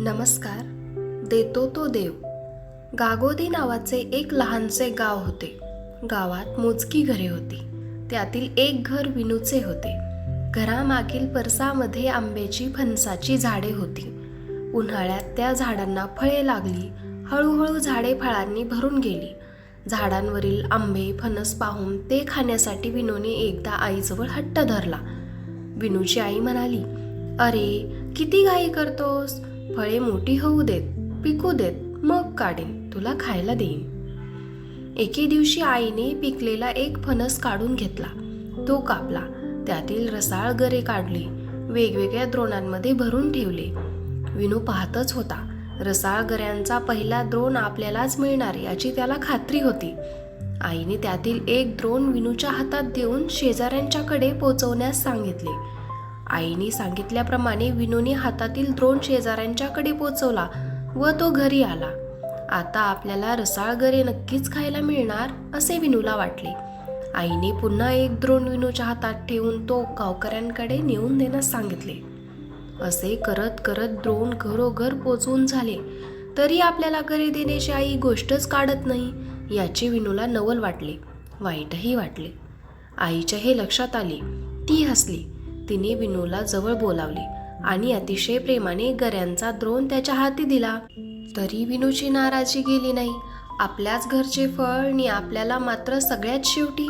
नमस्कार देतो तो देव. गागोदी नावाचे एक लहानसे गाव होते. गावात मोजकी घरे होती. त्यातील एक घर विनूचे होते. घरामागील परसामध्ये आंब्याची फणसाची झाडे होती. उन्हाळ्यात त्या झाडांना फळे लागली हळूहळू झाडे फळांनी भरून गेली. झाडांवरील आंबे फणस पाहून ते खाण्यासाठी विनूने एकदा आईजवळ हट्ट धरला. विनूची आई म्हणाली अरे किती घाई करतोस? फळे मोठी होऊ देत पिकू देत मग काढीन तुला खायला देईन. एके दिवशी आईने पिकलेला एक फणस काढून घेतला. तो कापला. त्यातील रसाळ गरे काढली. वेगवेगळ्या द्रोणांमध्ये भरून ठेवले. विनू पाहतच होता. रसाळ गऱ्यांचा पहिला द्रोण आपल्यालाच मिळणार याची त्याला खात्री होती. आईने त्यातील एक द्रोण विनूच्या हातात देऊन शेजाऱ्यांच्याकडे पोचवण्यास सांगितले. आईने सांगितल्याप्रमाणे विनूने हातातील द्रोण शेजाऱ्यांच्याकडे पोचवला व तो घरी आला. आता आपल्याला रसाळगरे नक्कीच खायला मिळणार असे विनूला वाटले. आईने पुन्हा एक द्रोण विनूच्या हातात ठेवून तो गावकऱ्यांकडे नेऊन देण्यास सांगितले. असे करत करत द्रोण घरोघर पोचवून झाले. तरी आपल्याला घरी देण्याची आई गोष्टच काढत नाही याचे विनूला नवल वाटले वाईटही वाटले. आईच्या हे लक्षात आले ती हसली. तिने विनूला जवळ बोलावले आणि अतिशय प्रेमाने गऱ्यांचा द्रोण त्याच्या हाती दिला. तरी विनूची नाराजी गेली नाही. आपल्याच घरचे फळ आणि आपल्याला मात्र सगळ्यात शेवटी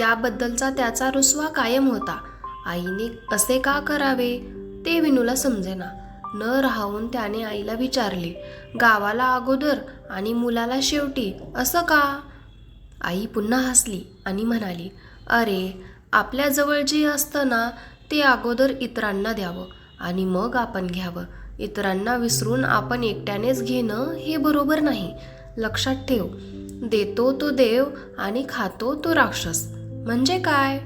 याबद्दलचा त्याचा रुसवा कायम होता. आईने असे का करावे? ते विनूला समजेना. न राहून त्याने आईला विचारले गावाला अगोदर आणि मुलाला शेवटी असं का? आई पुन्हा हसली आणि म्हणाली अरे आपल्याजवळ जे असतं ना ते अगोदर इतरांना द्यावं आणि मग आपण घ्यावं. इतरांना विसरून आपण एकट्यानेच घेणं हे बरोबर नाही. लक्षात ठेव देतो तो देव आणि खातो तो राक्षस. म्हणजे काय?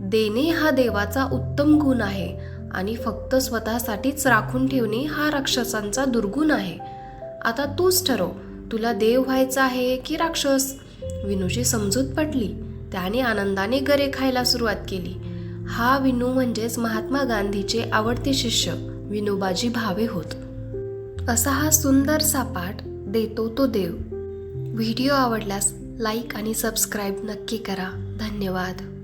देणे हा देवाचा उत्तम गुण आहे आणि फक्त स्वतःसाठीच राखून ठेवणे हा राक्षसांचा दुर्गुण आहे. आता तूच ठरव तुला देव व्हायचा आहे की राक्षस? विनूची समजूत पटली. त्याने आनंदाने गरे खायला सुरुवात केली. हा विनू म्हणजेच महात्मा गांधीचे आवडते शिष्य. विनोबाजी भावे होत. असा हा सुंदरसा पाठ देतो तो देव. व्हिडिओ आवडल्यास लाईक आणि सबस्क्राईब नक्की करा. धन्यवाद.